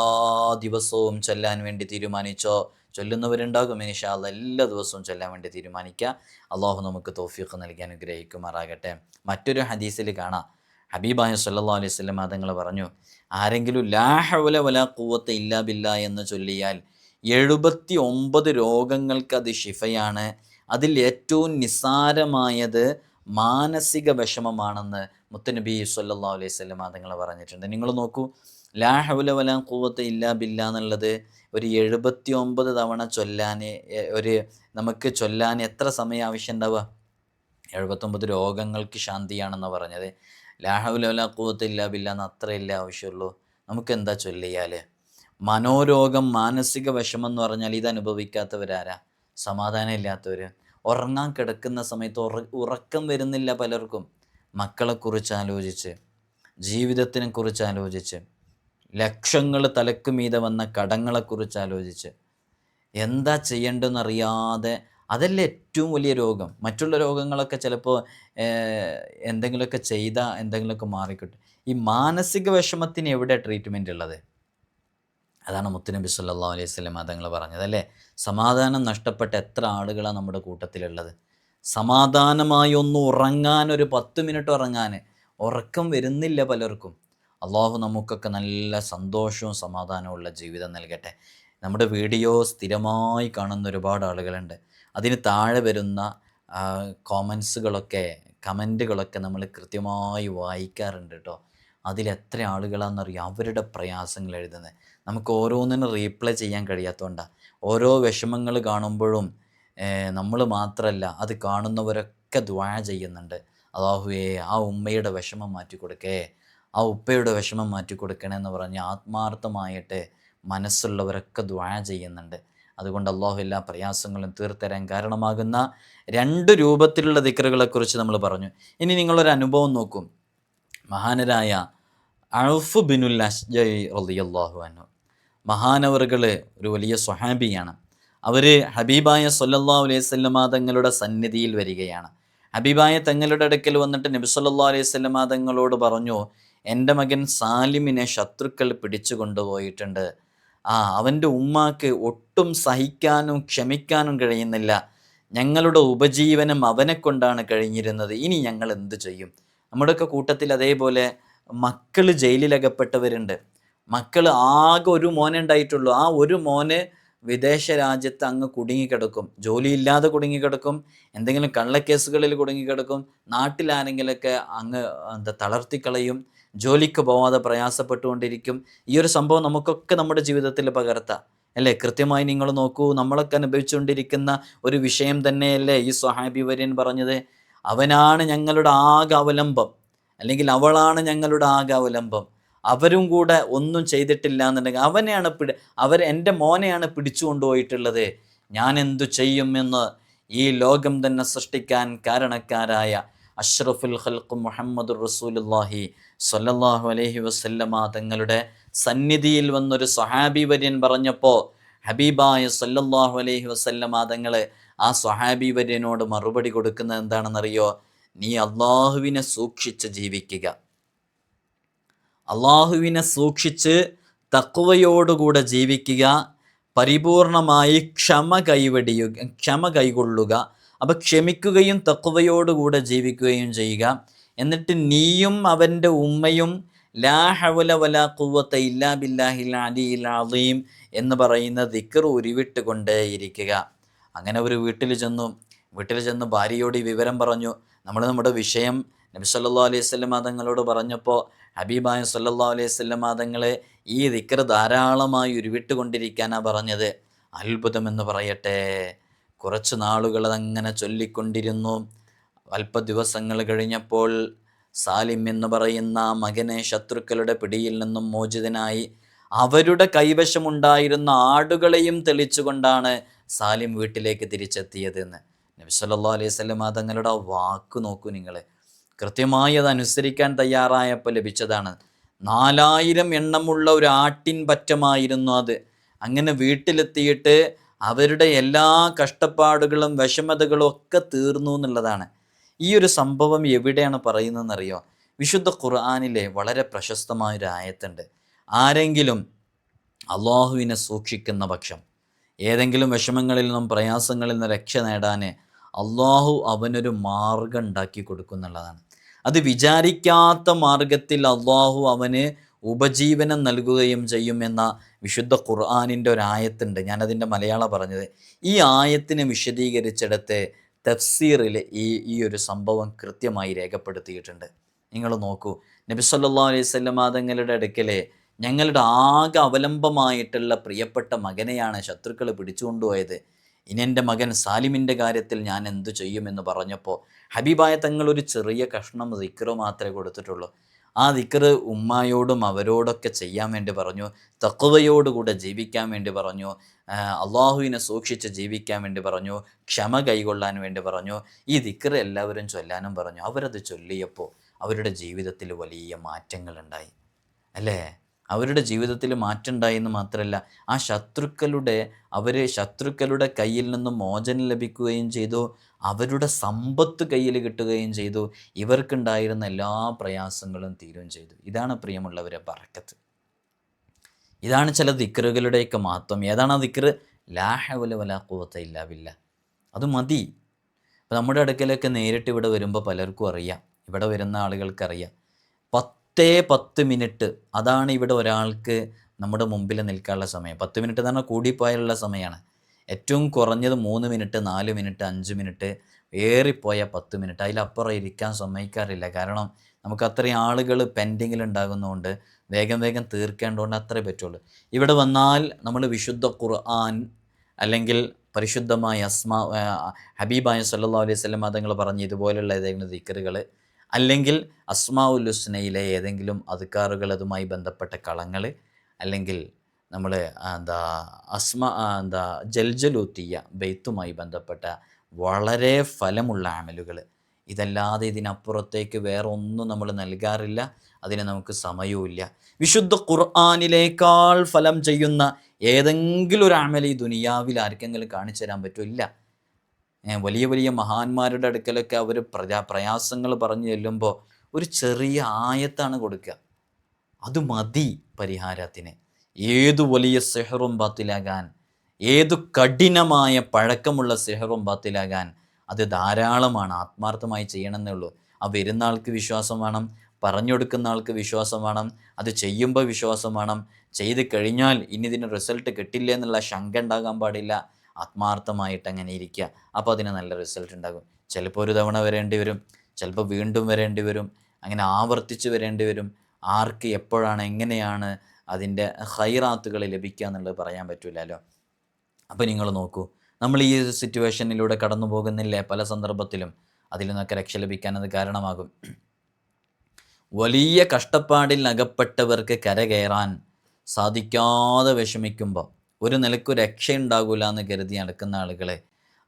ദിവസവും ചൊല്ലാൻ വേണ്ടി തീരുമാനിച്ചോ? ചൊല്ലുന്നവരുണ്ടാകും. ഇനിഷാല്ല എല്ലാ ദിവസവും ചൊല്ലാൻ വേണ്ടി തീരുമാനിക്കുക അള്ളാഹു നമുക്ക് തോഫീഖ് നൽകി അനുഗ്രഹിക്കുമാറാകട്ടെ. മറ്റൊരു ഹദീസിൽ കാണാം. ഹബീബായ സല്ലാ അലൈഹി സ്വലം തങ്ങൾ പറഞ്ഞു ആരെങ്കിലും ലാഹവല വല കൂവത്ത് ഇല്ലാ ബില്ല എന്ന് ചൊല്ലിയാൽ എഴുപത്തി ഒമ്പത് രോഗങ്ങൾക്ക് അത് ഷിഫയാണ് അതിൽ ഏറ്റവും നിസ്സാരമായത് മാനസിക വിഷമമാണെന്ന് മുത്തനബി സല്ലാ അലൈഹി സ്വലം തങ്ങൾ പറഞ്ഞിട്ടുണ്ട്. നിങ്ങൾ നോക്കൂ ലാഹവല വല കൂവത്ത് ഇല്ലാ ബില്ല എന്നുള്ളത് ഒരു എഴുപത്തി ഒമ്പത് തവണ ചൊല്ലാൻ ഒരു നമുക്ക് ചൊല്ലാൻ എത്ര സമയം ആവശ്യം ഉണ്ടാവുക? എഴുപത്തൊമ്പത് രോഗങ്ങൾക്ക് ശാന്തിയാണെന്ന് പറഞ്ഞത്. ലാഹുലല കൂവത്തില്ല ബില്ല എന്ന് അത്രയല്ലേ ആവശ്യമുള്ളൂ. നമുക്ക് എന്താ ചൊല്ലിയാൽ മനോരോഗം മാനസിക വിഷമം എന്ന് പറഞ്ഞാൽ ഇത് അനുഭവിക്കാത്തവരാരാ? സമാധാനം ഇല്ലാത്തവർ ഉറങ്ങാൻ കിടക്കുന്ന സമയത്ത് ഉറ ഉറക്കം വരുന്നില്ല പലർക്കും. മക്കളെക്കുറിച്ച് ആലോചിച്ച് ജീവിതത്തിനെ കുറിച്ച് ആലോചിച്ച് ലക്ഷങ്ങൾ തലക്കുമീതെ വന്ന കടങ്ങളെക്കുറിച്ച് ആലോചിച്ച്. എന്താ ചെയ്യേണ്ടതെന്നറിയാതെ അതല്ലേ ഏറ്റവും വലിയ രോഗം. മറ്റുള്ള രോഗങ്ങളൊക്കെ ചിലപ്പോൾ എന്തെങ്കിലുമൊക്കെ ചെയ്താൽ എന്തെങ്കിലുമൊക്കെ മാറിക്കിട്ടും. ഈ മാനസിക വിഷമത്തിന് എവിടെ ട്രീറ്റ്മെന്റ് ഉള്ളത്? അതാണ് മുത്തുനബി സല്ലാ അലൈഹി സ്വലം അതങ്ങൾ പറഞ്ഞത് അല്ലേ? സമാധാനം നഷ്ടപ്പെട്ട എത്ര ആളുകളാണ് നമ്മുടെ കൂട്ടത്തിലുള്ളത്? സമാധാനമായി ഒന്ന് ഉറങ്ങാൻ ഒരു പത്ത് മിനിറ്റ് ഉറങ്ങാൻ ഉറക്കം വരുന്നില്ല പലർക്കും. അള്ളാഹു നമുക്കൊക്കെ നല്ല സന്തോഷവും സമാധാനവും ഉള്ള ജീവിതം നൽകട്ടെ. നമ്മുടെ വീഡിയോ സ്ഥിരമായി കാണുന്ന ഒരുപാട് ആളുകളുണ്ട്. അതിന് താഴെ വരുന്ന കോമൻസുകളൊക്കെ കമന്റുകളൊക്കെ നമ്മൾ കൃത്യമായി വായിക്കാറുണ്ട് കേട്ടോ അതിലെത്ര ആളുകളാണെന്നറിയാം അവരുടെ പ്രയാസങ്ങൾ എഴുതുന്നത് നമുക്ക് ഓരോന്നിനും റീപ്ലൈ ചെയ്യാൻ കഴിയാത്തതുകൊണ്ടാണ് ഓരോ വിഷമങ്ങൾ കാണുമ്പോഴും നമ്മൾ മാത്രമല്ല അത് കാണുന്നവരൊക്കെ ദ്വാ ചെയ്യുന്നുണ്ട്. അള്ളാഹുവേ ആ ഉമ്മയുടെ വിഷമം മാറ്റി കൊടുക്കേ. ആ ഉപ്പയുടെ വിഷമം മാറ്റി കൊടുക്കണേ എന്ന് പറഞ്ഞ് ആത്മാർത്ഥമായിട്ട് മനസ്സുള്ളവരൊക്കെ ദ്വാ ചെയ്യുന്നുണ്ട്. അതുകൊണ്ട് അള്ളാഹു എല്ലാ പ്രയാസങ്ങളും തീർത്തരാൻ കാരണമാകുന്ന രണ്ട് രൂപത്തിലുള്ള ദിക്കറുകളെക്കുറിച്ച് നമ്മൾ പറഞ്ഞു. ഇനി നിങ്ങളൊരു അനുഭവം നോക്കും. മഹാനരായ അഴുഫ് ബിനുൽ റളിയല്ലാഹു അൻഹു. മഹാനവറുകൾ ഒരു വലിയ സ്വഹാബിയാണ്. അവർ ഹബീബായ സൊല്ലാ അലൈഹി വസല്ലമ തങ്ങളുടെ സന്നിധിയിൽ വരികയാണ്. ഹബീബായ തങ്ങളുടെ അടുക്കൽ വന്നിട്ട് നബി സല്ലല്ലാഹു അലൈഹി വസല്ലമ തങ്ങളോട് പറഞ്ഞു എന്റെ മകൻ സാലിമിനെ ശത്രുക്കൾ പിടിച്ചു കൊണ്ടുപോയിട്ടുണ്ട്. ആ അവന്റെ ഉമ്മാക്ക് ഒട്ടും സഹിക്കാനും ക്ഷമിക്കാനും കഴിയുന്നില്ല. ഞങ്ങളുടെ ഉപജീവനം അവനെ കൊണ്ടാണ് കഴിഞ്ഞിരുന്നത്. ഇനി ഞങ്ങൾ എന്ത് ചെയ്യും? നമ്മുടെയൊക്കെ കൂട്ടത്തിൽ അതേപോലെ മക്കൾ ജയിലിലകപ്പെട്ടവരുണ്ട്. മക്കൾ ആകെ ഒരു മോനെ ഉണ്ടായിട്ടുള്ളൂ. ആ ഒരു മോന് വിദേശ രാജ്യത്ത് അങ്ങ് കുടുങ്ങിക്കിടക്കും. ജോലിയില്ലാതെ കുടുങ്ങിക്കിടക്കും. എന്തെങ്കിലും കള്ളക്കേസുകളിൽ കുടുങ്ങിക്കിടക്കും. നാട്ടിലാരെങ്കിലൊക്കെ അങ്ങ് എന്താ തളർത്തിക്കളയും. ജോലിക്ക് പോവാതെ പ്രയാസപ്പെട്ടുകൊണ്ടിരിക്കും. ഈ ഒരു സംഭവം നമുക്കൊക്കെ നമ്മുടെ ജീവിതത്തിൽ പകർത്താം. അല്ലേ? കൃത്യമായി നിങ്ങൾ നോക്കൂ നമ്മളൊക്കെ അനുഭവിച്ചുകൊണ്ടിരിക്കുന്ന ഒരു വിഷയം തന്നെയല്ലേ ഈ സ്വഹാബി വര്യൻ പറഞ്ഞത്? അവനാണ് ഞങ്ങളുടെ ആകെ അവലംബം. അല്ലെങ്കിൽ അവളാണ് ഞങ്ങളുടെ ആകെ അവലംബം. അവരും കൂടെ ഒന്നും ചെയ്തിട്ടില്ല എന്നുണ്ടെങ്കിൽ അവനെയാണ് പിടി അവർ എന്റെ മോനെയാണ് പിടിച്ചു കൊണ്ടുപോയിട്ടുള്ളത് ഞാൻ എന്തു ചെയ്യുമെന്ന് ഈ ലോകം തന്നെ സൃഷ്ടിക്കാൻ കാരണക്കാരായ അഷ്റഫുൽ ഖൽഖ് മുഹമ്മദ് റസൂലുല്ലാഹി സ്വല്ലല്ലാഹു അലഹി വസല്ലമ തങ്ങളുടെ സന്നിധിയിൽ വന്നൊരു സ്വഹാബി വര്യൻ പറഞ്ഞപ്പോൾ ഹബീബായ സല്ലല്ലാഹു അലഹി വസല്ലമ തങ്ങൾ ആ സ്വഹാബി വര്യനോട് മറുപടി കൊടുക്കുന്നത് എന്താണെന്നറിയോ? നീ അള്ളാഹുവിനെ സൂക്ഷിച്ച് ജീവിക്കുക. അള്ളാഹുവിനെ സൂക്ഷിച്ച് തക്കുവയോടുകൂടെ ജീവിക്കുക. പരിപൂർണമായി ക്ഷമ കൈവെടിയുക ക്ഷമ കൈകൊള്ളുക. അപ്പം ക്ഷമിക്കുകയും തക്കുവയോടുകൂടെ ജീവിക്കുകയും ചെയ്യുക. എന്നിട്ട് നീയും അവന്റെ ഉമ്മയും ലാ ഹവല വല കുവത്ത ഇല്ലാ ബില്ലാഹിൽ അലിയിൽ അലീം എന്ന് പറയുന്ന ദിക്കർ ഉരുവിട്ടുകൊണ്ടേയിരിക്കുക. അങ്ങനെ ഒരു വീട്ടിൽ ചെന്നു. വീട്ടിൽ ചെന്ന് ഭാര്യയോട് ഈ വിവരം പറഞ്ഞു. നമ്മൾ നമ്മുടെ വിഷയം നബി സല്ലാ അലൈഹി സ്വല്ലം തങ്ങളോട് പറഞ്ഞപ്പോൾ ഹബീബായ സല്ലാ അലൈഹി സ്വല്ലം തങ്ങളെ ഈ ദിക്കർ ധാരാളമായി ഉരുവിട്ടുകൊണ്ടിരിക്കാനാണ് പറഞ്ഞത്. അത്ഭുതമെന്ന് പറയട്ടെ. കുറച്ച് നാളുകൾ അതങ്ങനെ ചൊല്ലിക്കൊണ്ടിരുന്നു. അല്പ ദിവസങ്ങൾ കഴിഞ്ഞപ്പോൾ സാലിം എന്ന് പറയുന്ന മകനെ ശത്രുക്കളുടെ പിടിയിൽ നിന്നും മോചിതനായി അവരുടെ കൈവശമുണ്ടായിരുന്ന ആടുകളെയും തെളിച്ചുകൊണ്ടാണ് സാലിം വീട്ടിലേക്ക് തിരിച്ചെത്തിയതെന്ന്. നബി സല്ലല്ലാഹു അലൈഹി സ്വലം തങ്ങളുടെ വാക്ക് നോക്കൂ നിങ്ങൾ കൃത്യമായി അത് അനുസരിക്കാൻ തയ്യാറായപ്പോൾ ലഭിച്ചതാണ്. നാലായിരം എണ്ണമുള്ള ഒരു ആട്ടിൻ പറ്റമായിരുന്നു അത്. അങ്ങനെ വീട്ടിലെത്തിയിട്ട് അവരുടെ എല്ലാ കഷ്ടപ്പാടുകളും വിഷമതകളും ഒക്കെ തീർന്നു എന്നുള്ളതാണ്. ഈ ഒരു സംഭവം എവിടെയാണ് പറയുന്നതെന്നറിയോ? വിശുദ്ധ ഖുർആാനിലെ വളരെ പ്രശസ്തമായൊരു ആയത്തുണ്ട്. ആരെങ്കിലും അള്ളാഹുവിനെ സൂക്ഷിക്കുന്ന പക്ഷം ഏതെങ്കിലും വിഷമങ്ങളിൽ നിന്നും പ്രയാസങ്ങളിൽ നിന്നും രക്ഷ നേടാൻ അള്ളാഹു അവനൊരു മാർഗം ഉണ്ടാക്കി കൊടുക്കുന്നുള്ളതാണ് അത് വിചാരിക്കാത്ത മാർഗത്തിൽ അള്ളാഹു അവന് ഉപജീവനം നൽകുകയും ചെയ്യുമെന്ന വിശുദ്ധ ഖുർആാനിന്റെ ഒരു ആയത്തുണ്ട്. ഞാനതിന്റെ മലയാളം പറഞ്ഞത്. ഈ ആയത്തിനെ വിശദീകരിച്ചിടത്ത് തഫ്സീറിൽ ഈ ഈ ഒരു സംഭവം കൃത്യമായി രേഖപ്പെടുത്തിയിട്ടുണ്ട്. നിങ്ങൾ നോക്കൂ. നബി സല്ലാ അലൈഹി സ്വല്ലം തങ്ങളുടെ അടുക്കലെ ഞങ്ങളുടെ ആകെ അവലംബമായിട്ടുള്ള പ്രിയപ്പെട്ട മകനെയാണ് ശത്രുക്കൾ പിടിച്ചുകൊണ്ടുപോയത്. ഇനി എന്റെ മകൻ സാലിമിന്റെ കാര്യത്തിൽ ഞാൻ എന്തു ചെയ്യുമെന്ന് പറഞ്ഞപ്പോൾ ഹബീബായ തങ്ങൾ ഒരു ചെറിയ കഷ്ണം ദിക്റ് മാത്രമേ കൊടുത്തിട്ടുള്ളൂ. ആ ദിക്കർ ഉമ്മായോടും അവരോടൊക്കെ ചെയ്യാൻ വേണ്ടി പറഞ്ഞു തക്കുവയോടുകൂടെ ജീവിക്കാൻ വേണ്ടി പറഞ്ഞു അള്ളാഹുവിനെ സൂക്ഷിച്ച് ജീവിക്കാൻ വേണ്ടി പറഞ്ഞു ക്ഷമ കൈകൊള്ളാൻ വേണ്ടി പറഞ്ഞു ഈ ദിക്റ് എല്ലാവരും ചൊല്ലാനും പറഞ്ഞു. അവരത് ചൊല്ലിയപ്പോൾ അവരുടെ ജീവിതത്തിൽ വലിയ മാറ്റങ്ങളുണ്ടായി. അല്ലേ? അവരുടെ ജീവിതത്തിൽ മാറ്റമുണ്ടായി എന്ന് മാത്രമല്ല ആ ശത്രുക്കളുടെ അവർ ശത്രുക്കളുടെ കയ്യിൽ നിന്ന് മോചനം ലഭിക്കുകയും ചെയ്തു അവരുടെ സമ്പത്ത് കയ്യിൽ കിട്ടുകയും ചെയ്തു. ഇവർക്കുണ്ടായിരുന്ന എല്ലാ പ്രയാസങ്ങളും തീരുകയും ചെയ്തു. ഇതാണ് പ്രിയമുള്ളവരെ ബറക്കത്ത് ഇതാണ് ചില ദിക്കറുകളുടെയൊക്കെ മഹത്വം. ഏതാണ് ആ ദിക്കറ് ലാഹവല വല കൂവത്ത ഇല്ല ബില്ല. അത് മതി. നമ്മുടെ അടുക്കലൊക്കെ നേരിട്ട് ഇവിടെ വരുമ്പോൾ പലർക്കും അറിയാം. ഇവിടെ വരുന്ന ആളുകൾക്കറിയാം. പത്തേ പത്ത് മിനിറ്റ് അതാണ് ഇവിടെ ഒരാൾക്ക് നമ്മുടെ മുമ്പിൽ നിൽക്കാനുള്ള സമയം. പത്ത് മിനിറ്റ് പറഞ്ഞാൽ കൂടിപ്പോയാലുള്ള സമയമാണ്. ഏറ്റവും കുറഞ്ഞത് മൂന്ന് മിനിറ്റ് നാല് മിനിറ്റ് അഞ്ച് മിനിറ്റ് ഏറിപ്പോയ പത്ത് മിനിറ്റ്. അതിലപ്പുറം ഇരിക്കാൻ സമ്മതിക്കാറില്ല. കാരണം നമുക്ക് അത്രയും ആളുകൾ പെൻഡിങ്ങിൽ ഉണ്ടാകുന്നതുകൊണ്ട് വേഗം വേഗം തീർക്കേണ്ടതുകൊണ്ട് അത്രേ പറ്റുള്ളൂ. ഇവിടെ വന്നാൽ നമ്മൾ വിശുദ്ധ ഖുർആൻ അല്ലെങ്കിൽ പരിശുദ്ധമായ അസ്മാ ഹബീബായ സല്ലാ അലൈഹി സ്വലം മതങ്ങൾ പറഞ്ഞ് ഇതുപോലെയുള്ള ഏതെങ്കിലും ദിക്കറുകൾ അല്ലെങ്കിൽ അസ്മാ ഉൽ ഏതെങ്കിലും അധികാറുകൾ അതുമായി ബന്ധപ്പെട്ട കളങ്ങൾ അല്ലെങ്കിൽ നമ്മൾ എന്താ അസ്മ എന്താ ജൽജലൂത്തിയ ബെയ്ത്തുമായി ബന്ധപ്പെട്ട വളരെ ഫലമുള്ള അമലുകൾ. ഇതല്ലാതെ ഇതിനപ്പുറത്തേക്ക് വേറെ ഒന്നും നമ്മൾ നൽകാറില്ല അതിന് നമുക്ക് സമയവുമില്ല. വിശുദ്ധ ഖുർആാനിലേക്കാൾ ഫലം ചെയ്യുന്ന ഏതെങ്കിലും ഒരു അമൽ ഈ ദുനിയാവിൽ ആർക്കെങ്കിലും കാണിച്ചു തരാൻ പറ്റില്ല. വലിയ വലിയ മഹാന്മാരുടെ അടുക്കലൊക്കെ അവർ പ്രജാ പ്രയാസങ്ങൾ പറഞ്ഞു ചെല്ലുമ്പോൾ ഒരു ചെറിയ ആയത്താണ് കൊടുക്കുക അത് മതി പരിഹാരത്തിന്. ഏതു വലിയ സെഹറും ബാത്തിലാകാൻ ഏതു കഠിനമായ പഴക്കമുള്ള സെഹറും ബാത്തിലാകാൻ അത് ധാരാളമാണ് ആത്മാർത്ഥമായി ചെയ്യണമെന്നേ ഉള്ളൂ. ആ വരുന്ന ആൾക്ക് വിശ്വാസം വേണം പറഞ്ഞുകൊടുക്കുന്ന ആൾക്ക് വിശ്വാസം വേണം അത് ചെയ്യുമ്പോൾ വിശ്വാസം വേണം. ചെയ്ത് കഴിഞ്ഞാൽ ഇനി ഇതിന് റിസൾട്ട് കിട്ടില്ല എന്നുള്ള ശങ്ക ഉണ്ടാകാൻ പാടില്ല. ആത്മാർത്ഥമായിട്ട് അങ്ങനെ ഇരിക്കുക. അപ്പോൾ അതിന് നല്ല റിസൾട്ട് ഉണ്ടാകും. ചിലപ്പോൾ ഒരു തവണ വരേണ്ടി വരും. ചിലപ്പോൾ വീണ്ടും വരേണ്ടി വരും. അങ്ങനെ ആവർത്തിച്ച് വരേണ്ടി വരും. ആർക്ക് എപ്പോഴാണ് എങ്ങനെയാണ് അതിന്റെ ഹൈറാത്തുകൾ ലഭിക്കുക എന്നുള്ളത് പറയാൻ പറ്റില്ലല്ലോ അപ്പോൾ നിങ്ങൾ നോക്കൂ. നമ്മൾ ഈ സിറ്റുവേഷനിലൂടെ കടന്നു പോകുന്നില്ലേ? പല സന്ദർഭത്തിലും അതിൽ നിന്നൊക്കെ രക്ഷ ലഭിക്കാൻ അത് കാരണമാകും. വലിയ കഷ്ടപ്പാടിൽ അകപ്പെട്ടവർക്ക് കരകയറാൻ സാധിക്കാതെ വിഷമിക്കുമ്പോൾ ഒരു നിലയ്ക്ക് രക്ഷയുണ്ടാകില്ല എന്ന് കരുതി നടക്കുന്ന ആളുകളെ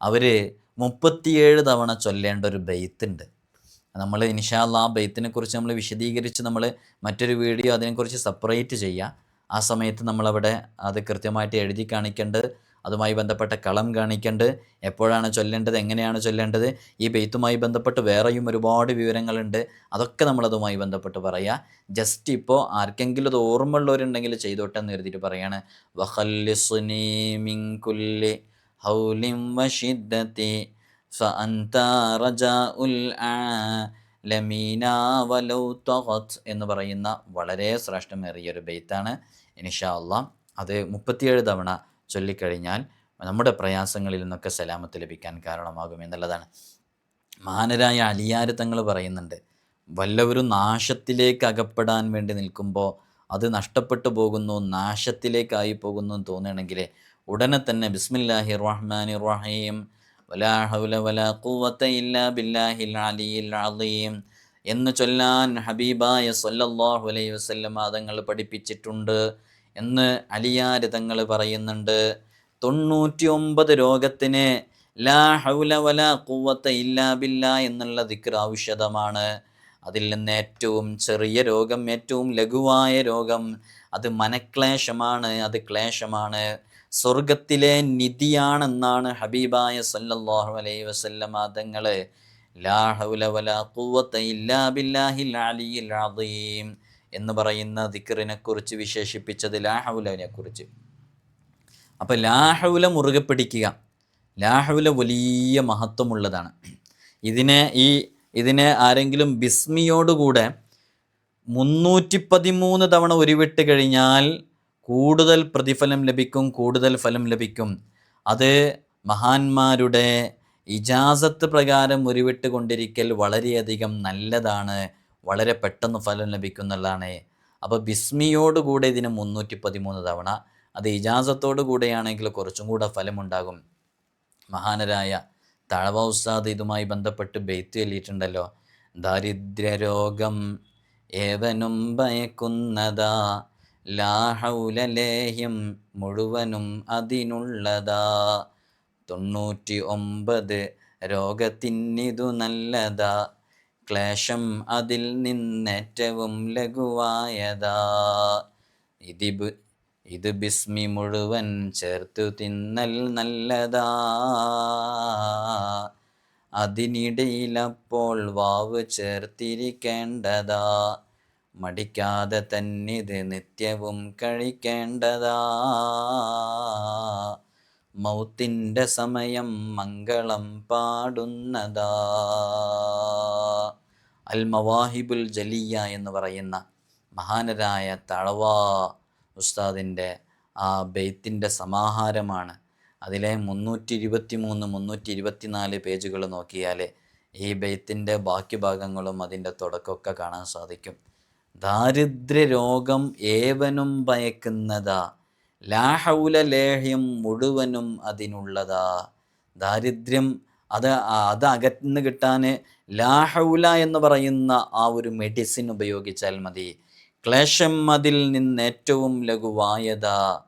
അവർ മുപ്പത്തിയേഴ് തവണ ചൊല്ലേണ്ട ഒരു ബെയ്ത്തുണ്ട്. നമ്മൾ ഇൻഷാല്ല ആ ബെയ്ത്തിനെ കുറിച്ച് നമ്മൾ വിശദീകരിച്ച് നമ്മൾ മറ്റൊരു വീഡിയോ അതിനെക്കുറിച്ച് സെപ്പറേറ്റ് ചെയ്യുക. ആ സമയത്ത് നമ്മളവിടെ അത് കൃത്യമായിട്ട് എഴുതി കാണിക്കേണ്ടത് അതുമായി ബന്ധപ്പെട്ട കളം കാണിക്കേണ്ടത് എപ്പോഴാണ് ചൊല്ലേണ്ടത്? എങ്ങനെയാണ് ചൊല്ലേണ്ടത്? ഈ ബെയ്ത്തുമായി ബന്ധപ്പെട്ട് വേറെയും ഒരുപാട് വിവരങ്ങളുണ്ട്. അതൊക്കെ നമ്മളതുമായി ബന്ധപ്പെട്ട് പറയുക ജസ്റ്റ് ഇപ്പോൾ ആർക്കെങ്കിലും അത് ഓർമ്മയുള്ളവരുണ്ടെങ്കിൽ ചെയ്തോട്ടെ എന്ന് എഴുതിയിട്ട് പറയാണ്. ആലമീന വലൗ എന്ന് പറയുന്ന വളരെ ശ്രേഷ്ഠമേറിയ ഒരു ബെയ്ത്താണ്. ഇൻഷാ അത് മുപ്പത്തിയേഴ് തവണ ചൊല്ലിക്കഴിഞ്ഞാൽ നമ്മുടെ പ്രയാസങ്ങളിൽ നിന്നൊക്കെ സലാമത്ത് ലഭിക്കാൻ കാരണമാകും എന്നുള്ളതാണ്. മഹാനരായ അലിയാര് തങ്ങൾ പറയുന്നുണ്ട് വല്ലവരും നാശത്തിലേക്ക് അകപ്പെടാൻ വേണ്ടി നിൽക്കുമ്പോൾ അത് നഷ്ടപ്പെട്ടു പോകുന്നു നാശത്തിലേക്കായി പോകുന്നു എന്ന് തോന്നുകയാണെങ്കിൽ ഉടനെ തന്നെ ബിസ്മില്ലാഹി റഹ്മാൻ റഹീം വലാ ഹൗല വലാ ഖുവത ഇല്ലാ ബില്ലാഹിൽ അലിയിൽ അലീം എന്ന് ചൊല്ലാൻ ഹബീബായ സല്ലല്ലാഹു അലൈഹി വസല്ലം തങ്ങൾ പഠിപ്പിച്ചിട്ടുണ്ട്. എന്ന് അലിയാര് തങ്ങൾ പറയുന്നുണ്ട്. തൊണ്ണൂറ്റി ഒമ്പത് രോഗത്തിന് ലാ ഹൗല വലാ ഖുവത ഇല്ലാ ബില്ലാ എന്നുള്ള ദിക്ർ ഔഷധമാണ്. അതിൽ നിന്ന് ഏറ്റവും ചെറിയ രോഗം ഏറ്റവും ലഘുവായ രോഗം അത് മനക്ലേശമാണ് അത് ക്ലേശമാണ്. സ്വർഗത്തിലെ നിധിയാണെന്നാണ് ഹബീബായ സല്ലല്ലാഹു അലൈഹി വസല്ലമ തങ്ങൾ ലാ ഹൗല വലാ ഖുവത ഇല്ലാ ബില്ലാഹിൽ അലിയിൽ അദീം. എന്ന് പറയുന്ന ദിക്റിനെ കുറിച്ച് വിശേഷിപ്പിച്ചത് ലാഹൗലനെ കുറിച്ച് അപ്പോൾ ലാഹൗല മുറുകെ പിടിക്കുക. ലാഹൗല വലിയ മഹത്വമുള്ളതാണ്. ഇതിനെ ഈ ഇതിനെ ആരെങ്കിലും ബിസ്മിയോടുകൂടെ മുന്നൂറ്റി പതിമൂന്ന് തവണ ഉരുവിട്ട് കഴിഞ്ഞാൽ കൂടുതൽ പ്രതിഫലം ലഭിക്കും കൂടുതൽ ഫലം ലഭിക്കും. അത് മഹാന്മാരുടെ ഇജാസത്ത് പ്രകാരം ഉരുവിട്ട് കൊണ്ടിരിക്കൽ വളരെയധികം നല്ലതാണ് വളരെ പെട്ടെന്ന് ഫലം ലഭിക്കുന്നതാണ് അപ്പോൾ ബിസ്മിയോടുകൂടെ ഇതിന് മുന്നൂറ്റി പതിമൂന്ന് തവണ അത് ഇജാസത്തോടു കൂടെയാണെങ്കിൽ കുറച്ചും കൂടെ ഫലമുണ്ടാകും. മഹാനരായ തഴവ ഉസ്താദ് ഇതുമായി ബന്ധപ്പെട്ട് ബെയ്ത്ത് ചൊല്ലിയിട്ടുണ്ടല്ലോ. ദാരിദ്ര്യരോഗം ഏവനും ഭയക്കുന്നതാ ലാഹൗലലേഹ്യം മുഴുവനും അതിനുള്ളതാ. തൊണ്ണൂറ്റി ഒമ്പത് രോഗത്തിനിതു നല്ലതാ ക്ലേശം അതിൽ നിന്നേറ്റവും ലഘുവായതാ. ഇതിബ് ഇത് ബിസ്മി മുഴുവൻ ചേർത്തു തിന്നൽ നല്ലതാ. അതിനിടയിലപ്പോൾ വാവ് ചേർത്തിരിക്കേണ്ടതാ. മടിക്കാതെ തന്നിത് നിത്യവും കഴിക്കേണ്ടതാ. മൗത്തിന്റെ സമയം മംഗളം പാടുന്നതാ. അൽ മവാഹിബുൽ ജലിയ എന്ന് പറയുന്ന മഹാനരായ തളവ ഉസ്താദിന്റെ ആ ബെയ്ത്തിന്റെ സമാഹാരമാണ്. അതിലെ മുന്നൂറ്റി ഇരുപത്തി മൂന്ന് മുന്നൂറ്റി ഇരുപത്തിനാല് പേജുകൾ നോക്കിയാൽ ഈ ബെയ്ത്തിന്റെ ബാക്കി ഭാഗങ്ങളും അതിന്റെ തുടക്കമൊക്കെ കാണാൻ സാധിക്കും. ദാരിദ്ര്യ രോഗം ഏവനും ഭയക്കുന്നതാ. ലാഹൗല ലേഹ്യം മുഴുവനും അതിനുള്ളതാ. ദാരിദ്ര്യം അത് അത് അകന്ന് കിട്ടാൻ ലാഹൗല എന്ന് പറയുന്ന ആ ഒരു മെഡിസിൻ ഉപയോഗിച്ചാൽ മതി. ക്ലേശം അതിൽ നിന്ന് ഏറ്റവും ലഘുവായതാ.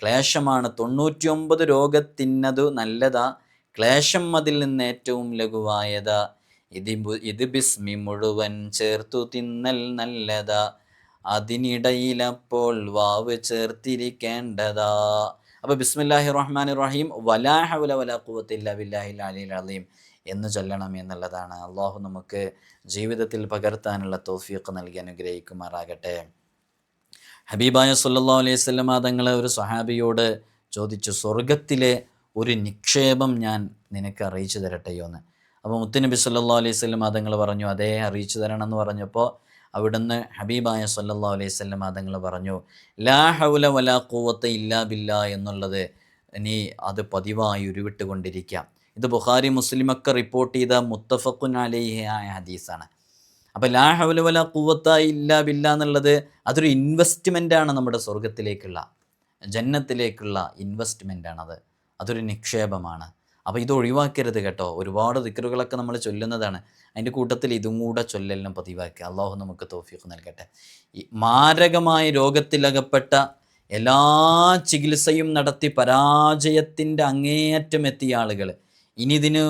ക്ലേശമാണ് തൊണ്ണൂറ്റിയൊമ്പത് രോഗത്തിന്നത് നല്ലതാ. ക്ലേശം അതിൽ നിന്ന് ഏറ്റവും ലഘുവായതാ. ഇത് ഇത് ബിസ്മി മുഴുവൻ ചേർത്തു തിന്നൽ നല്ലതാ. അതിനിടയിലപ്പോൾ വാവ് ചേർത്തിരിക്കേണ്ടതാ. അപ്പോൾ ബിസ്മില്ലാഹി റഹ്മാൻ റഹീം വലാഹുല വലാഖുവത്തില്ല വലാ ഖുവത്തില്ല ബില്ലാഹിൽ അലിൽ അലീം എന്ന് ചൊല്ലണം എന്നുള്ളതാണ്. അള്ളാഹു നമുക്ക് ജീവിതത്തിൽ പകർത്താനുള്ള തോഫീക്ക് നൽകി അനുഗ്രഹിക്കുമാറാകട്ടെ. ഹബീബായ സുല്ലാ അലൈഹി വസല്ലമ തങ്ങളെ ഒരു സഹാബിയോട് ചോദിച്ചു സ്വർഗത്തിലെ ഒരു നിക്ഷേപം ഞാൻ നിനക്ക് അറിയിച്ചു തരട്ടെയോ എന്ന് അപ്പോൾ മുത്തുനബി സല്ലാ അലൈഹി വസല്ലമ തങ്ങൾ പറഞ്ഞു അതേ അറിയിച്ചു തരണം എന്ന് പറഞ്ഞപ്പോൾ അവിടുന്ന് ഹബീബായ സല്ലാ അലൈഹി തങ്ങൾ പറഞ്ഞു ലാ ഹൗല വലാ കൂവത്ത് ഇല്ലാ ബില്ലാ എന്നുള്ളത് ഇനി അത് പതിവായി ഉരുവിട്ടുകൊണ്ടിരിക്കാം. ഇത് ബുഖാരി മുസ്ലിമൊക്കെ റിപ്പോർട്ട് ചെയ്ത മുത്തഫഖുൻ ആയ ഹദീസാണ്. അപ്പോൾ ലാ ഹൗല വല കുവത്ത ഇല്ല ബില്ല എന്നുള്ളത് അതൊരു ആണ് നമ്മുടെ സ്വർഗത്തിലേക്കുള്ള ജന്നത്തിലേക്കുള്ള ഇൻവെസ്റ്റ്മെന്റാണത് അതൊരു നിക്ഷേപമാണ്. അപ്പോൾ ഇത് ഒഴിവാക്കരുത് കേട്ടോ. ഒരുപാട് ദിക്കറുകളൊക്കെ നമ്മൾ ചൊല്ലുന്നതാണ്. അതിന്റെ കൂട്ടത്തിൽ ഇതും കൂടെ ചൊല്ലലിനും പതിവാക്കി. അള്ളാഹു നമുക്ക് തോഫീഖ് നൽകട്ടെ. ഈ മാരകമായ രോഗത്തിലകപ്പെട്ട എല്ലാ ചികിത്സയും നടത്തി പരാജയത്തിന്റെ അങ്ങേയറ്റം എത്തിയ ആളുകൾ ഇനി ഇതിന്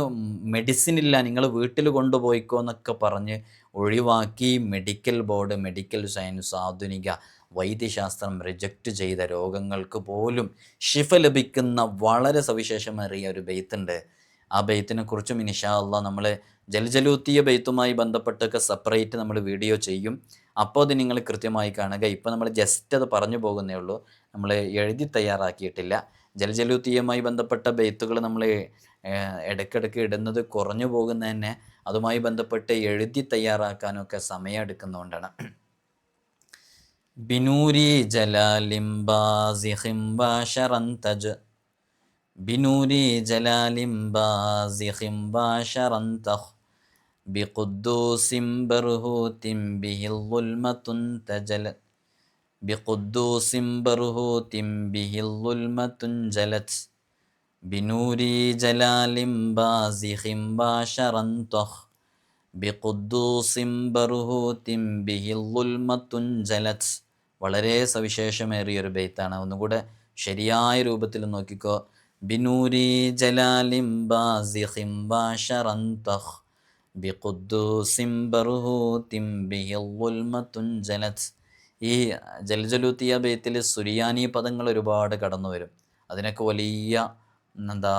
മെഡിസിൻ ഇല്ല നിങ്ങൾ വീട്ടിൽ കൊണ്ടുപോയിക്കോ എന്നൊക്കെ പറഞ്ഞ് ഒഴിവാക്കി മെഡിക്കൽ ബോർഡ് മെഡിക്കൽ സയൻസ് ആധുനിക വൈദ്യശാസ്ത്രം റിജക്റ്റ് ചെയ്ത രോഗങ്ങൾക്ക് പോലും ഷിഫ ലഭിക്കുന്ന വളരെ സവിശേഷമേറിയ ഒരു ബെയ്ത്തുണ്ട്. ആ ബെയ്ത്തിനെ കുറിച്ചും ഇനിഷാ അള്ളാ നമ്മൾ ജലജലൂത്തിയ ബെയ്ത്തുമായി ബന്ധപ്പെട്ടൊക്കെ സെപ്പറേറ്റ് നമ്മൾ വീഡിയോ ചെയ്യും. അപ്പോൾ അത് നിങ്ങൾ കൃത്യമായി കാണുക. ഇപ്പോൾ നമ്മൾ ജസ്റ്റ് അത് പറഞ്ഞു പോകുന്നേ ഉള്ളൂ. നമ്മൾ എഴുതി തയ്യാറാക്കിയിട്ടില്ല. ജലജലൂത്തിയുമായി ബന്ധപ്പെട്ട ബെയ്ത്തുകൾ നമ്മൾ ഇടയ്ക്കിടയ്ക്ക് ഇടുന്നത് കുറഞ്ഞു പോകുന്നതന്നെ അതുമായി ബന്ധപ്പെട്ട് എഴുതി തയ്യാറാക്കാനൊക്കെ സമയം എടുക്കുന്നതുകൊണ്ടാണ് ബിനൂരി ജലാലിം ബാസിഹിം ബാശറൻ തജ് ബിനൂരി ജലാലിം ബാസിഹിം ബാശറൻ തഹ് ബിഖുദ്ദൂസിം ബർഹൂത്തിം ബിഹിൽ ളുൽമത്തുൻ തജലത് ബിഖുദ്ദൂസിം ബർഹൂത്തിം ബിഹിൽ ളുൽമത്തുൻ ജലത് ബിനൂരി ജലാലിം ബാസിഹിം ബാശറൻ തഹ് ബിഖുദ്ദൂസിം ബർഹൂത്തിം ബിഹിൽ ളുൽമത്തുൻ ജലത് വളരെ സവിശേഷമേറിയ ഒരു ബെയ്ത്താണ്. ഒന്നുകൂടെ ശരിയായ രൂപത്തിൽ നോക്കിക്കോ. ബിനൂരി ജലാലിം ജലത്. ഈ ബെയ്ത്തിൽ സുരിയാനി പദങ്ങൾ ഒരുപാട് കടന്നു വരും അതിനൊക്കെ വലിയ എന്താ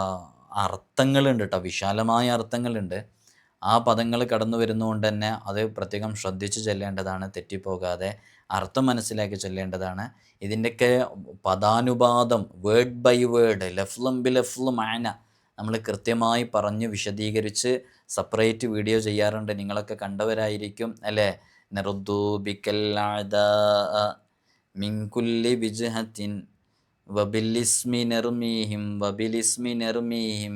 അർത്ഥങ്ങളുണ്ട് കേട്ടോ വിശാലമായ അർത്ഥങ്ങളുണ്ട്. ആ പദങ്ങൾ കടന്നു വരുന്നതുകൊണ്ട് തന്നെ അത് പ്രത്യേകം ശ്രദ്ധിച്ച് ചെല്ലേണ്ടതാണ് തെറ്റിപ്പോകാതെ അർത്ഥം മനസ്സിലാക്കി ചെല്ലേണ്ടതാണ്. ഇതിന്റെയൊക്കെ പദാനുപാതം വേർഡ് ബൈ വേർഡ് ലഫ്ലും ബി ലഫ്ലും ആന നമ്മൾ കൃത്യമായി പറഞ്ഞ് വിശദീകരിച്ച് സെപ്പറേറ്റ് വീഡിയോ ചെയ്യാറുണ്ട്. നിങ്ങളൊക്കെ കണ്ടവരായിരിക്കും അല്ലേ? നെറുദ്ദൂബിക്കൽ മിൻകുല്ലി വിജ്ഹത്തിൻ വബിലിസ്മി നെർമീഹിം വബിലിസ്മി നെർമീഹിം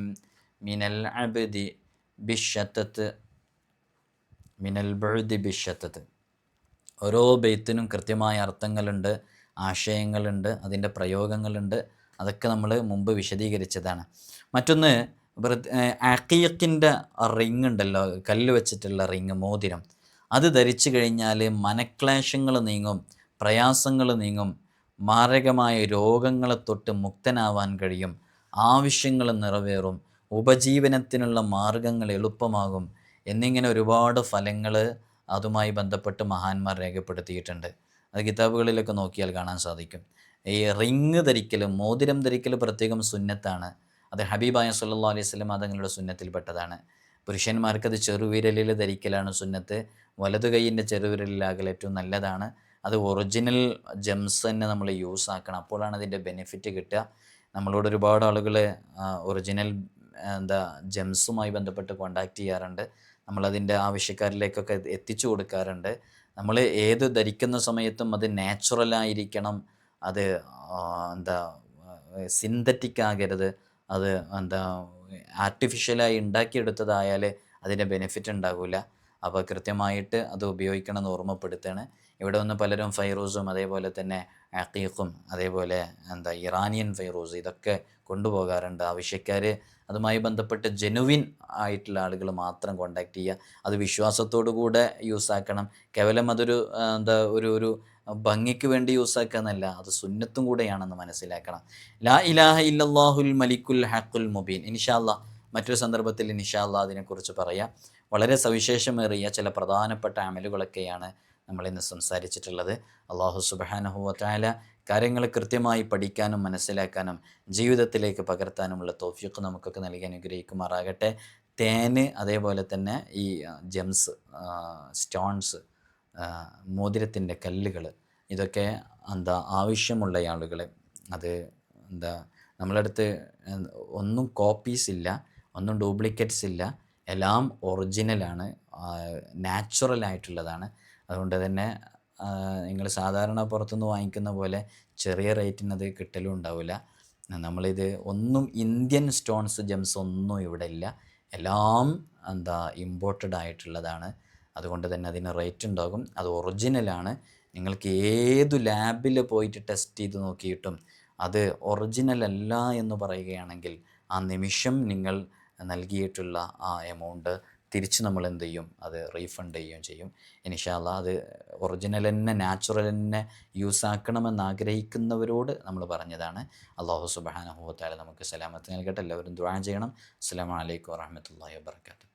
മിനൽ അബ്ദി ബിഷത്തത്ത് മിനൽ ബഴുതി ബിഷത്തത്ത് ഓരോ ബെയ്ത്തിനും കൃത്യമായ അർത്ഥങ്ങളുണ്ട് ആശയങ്ങളുണ്ട് അതിന്റെ പ്രയോഗങ്ങളുണ്ട്. അതൊക്കെ നമ്മൾ മുമ്പ് വിശദീകരിച്ചതാണ്. മറ്റൊന്ന് അക്കീക്കിന്റെ റിങ് ഉണ്ടല്ലോ കല്ല് വെച്ചിട്ടുള്ള റിങ് മോതിരം. അത് ധരിച്ചു കഴിഞ്ഞാൽ മനക്ലേശങ്ങൾ നീങ്ങും പ്രയാസങ്ങൾ നീങ്ങും മാരകമായ രോഗങ്ങളെ തൊട്ട് മുക്തനാവാൻ കഴിയും ആവശ്യങ്ങൾ നിറവേറും ഉപജീവനത്തിനുള്ള മാർഗങ്ങൾ എളുപ്പമാകും എന്നിങ്ങനെ ഒരുപാട് ഫലങ്ങൾ അതുമായി ബന്ധപ്പെട്ട് മഹാന്മാർ രേഖപ്പെടുത്തിയിട്ടുണ്ട്. അത് കിതാബുകളിലൊക്കെ നോക്കിയാൽ കാണാൻ സാധിക്കും. ഈ റിങ് ധരിക്കൽ മോതിരം ധരിക്കൽ പ്രത്യേകം സുന്നത്താണ്. അത് ഹബീബായ സല്ലാ അലൈഹി സ്വലം അതങ്ങളുടെ സുന്നത്തിൽപ്പെട്ടതാണ്. പുരുഷന്മാർക്ക് അത് ചെറുവിരലിൽ ധരിക്കലാണ് സുന്നത്ത്. വലതു കൈയിന്റെ ചെറുവിരലിലാകൽ ഏറ്റവും നല്ലതാണ്. അത് ഒറിജിനൽ ജെംസ് തന്നെ നമ്മൾ യൂസ് ആക്കണം. അപ്പോഴാണ് അതിന്റെ ബെനിഫിറ്റ് കിട്ടുക. നമ്മളോട് ഒരുപാട് ആളുകൾ ഒറിജിനൽ എന്താ ജെംസുമായി ബന്ധപ്പെട്ട് കോണ്ടാക്ട് ചെയ്യാറുണ്ട്. നമ്മളതിന്റെ ആവശ്യക്കാരിലേക്കൊക്കെ എത്തിച്ചു കൊടുക്കാറുണ്ട്. നമ്മൾ ഏത് ധരിക്കുന്ന സമയത്തും അത് നാച്ചുറലായിരിക്കണം അത് എന്താ സിന്തറ്റിക് ആകരുത്. അത് എന്താ ആർട്ടിഫിഷ്യലായി ഉണ്ടാക്കിയെടുത്തതായാൽ അതിന്റെ ബെനിഫിറ്റ് ഉണ്ടാകില്ല അപ്പോൾ കൃത്യമായിട്ട് അത് ഉപയോഗിക്കണം എന്ന് ഓർമ്മപ്പെടുത്തുകയാണ്. ഇവിടെ വന്ന് പലരും ഫൈറൂസും അതേപോലെ തന്നെ അക്കീഖും അതേപോലെ എന്താ ഇറാനിയൻ ഫൈറൂസ് ഇതൊക്കെ കൊണ്ടുപോകാറുണ്ട്. ആവശ്യക്കാർ അതുമായി ബന്ധപ്പെട്ട് ജെനുവിൻ ആയിട്ടുള്ള ആളുകൾ മാത്രം കോണ്ടാക്ട് ചെയ്യുക. അത് വിശ്വാസത്തോടു കൂടെ യൂസ് ആക്കണം. കേവലം അതൊരു എന്താ ഒരു ഒരു ഭംഗിക്ക് വേണ്ടി യൂസ് ആക്കുക എന്നല്ല. അത് സുന്നത്തും കൂടെയാണെന്ന് മനസ്സിലാക്കണം. ലാ ഇലാഹ ഇല്ലാഹുൽ മലിക്കുൽ ഹക്കുൽ മുബീൻ. ഇൻഷാല്ല മറ്റൊരു സന്ദർഭത്തിൽ ഇൻഷാല്ല അതിനെക്കുറിച്ച് പറയാം. വളരെ സവിശേഷമേറിയ ചില പ്രധാനപ്പെട്ട അമലുകളൊക്കെയാണ് നമ്മളിന്ന് സംസാരിച്ചിട്ടുള്ളത്. അള്ളാഹു സുബാനഹുവത്തായ കാര്യങ്ങൾ കൃത്യമായി പഠിക്കാനും മനസ്സിലാക്കാനും ജീവിതത്തിലേക്ക് പകർത്താനുമുള്ള തോഫിയൊക്കെ നമുക്കൊക്കെ നൽകി അനുഗ്രഹിക്കുമാറാകട്ടെ. തേന് അതേപോലെ തന്നെ ഈ ജെംസ് സ്റ്റോൺസ് മോതിരത്തിന്റെ കല്ലുകൾ ഇതൊക്കെ എന്താ ആവശ്യമുള്ള ആളുകൾ അത് എന്താ നമ്മളടുത്ത് ഒന്നും കോപ്പീസ് ഇല്ല ഒന്നും ഡ്യൂപ്ലിക്കേറ്റ്സ് ഇല്ല എല്ലാം ഒറിജിനലാണ് നാച്ചുറൽ ആയിട്ടുള്ളതാണ് അതുകൊണ്ട് തന്നെ നിങ്ങൾ സാധാരണ പുറത്തുനിന്ന് വാങ്ങിക്കുന്ന പോലെ ചെറിയ റേറ്റിന് അത് കിട്ടലും ഉണ്ടാവില്ല. നമ്മളിത് ഒന്നും ഇന്ത്യൻ സ്റ്റോൺസ് ജെംസ് ഒന്നും ഇവിടെ ഇല്ല. എല്ലാം എന്താ ഇമ്പോർട്ടഡ് ആയിട്ടുള്ളതാണ്. അതുകൊണ്ട് തന്നെ അതിന് റേറ്റ് ഉണ്ടാകും. അത് ഒറിജിനലാണ് നിങ്ങൾക്ക് ഏതു ലാബിൽ പോയിട്ട് ടെസ്റ്റ് ചെയ്ത് നോക്കിയിട്ടും അത് ഒറിജിനൽ അല്ല എന്ന് പറയുകയാണെങ്കിൽ ആ നിമിഷം നിങ്ങൾ നൽകിയിട്ടുള്ള ആ എമൗണ്ട് തിരിച്ച് നമ്മൾ എന്ത് ചെയ്യും അത് റീഫണ്ട് ചെയ്യുകയും ചെയ്യും. ഇനിഷാല്ല അത് ഒറിജിനൽ തന്നെ നാച്ചുറൽ തന്നെ യൂസ് ആക്കണമെന്ന് ആഗ്രഹിക്കുന്നവരോട് നമ്മൾ പറഞ്ഞതാണ്. അള്ളാഹു സുബാനഹുത്താല നമുക്ക് സലാമത്ത് നൽകട്ടെ. എല്ലാവരും ദ്വാരം ചെയ്യണം. അസ്സാം വലൈക്കും വാഹമത്തല്ലാ വാബർക്കാത്തു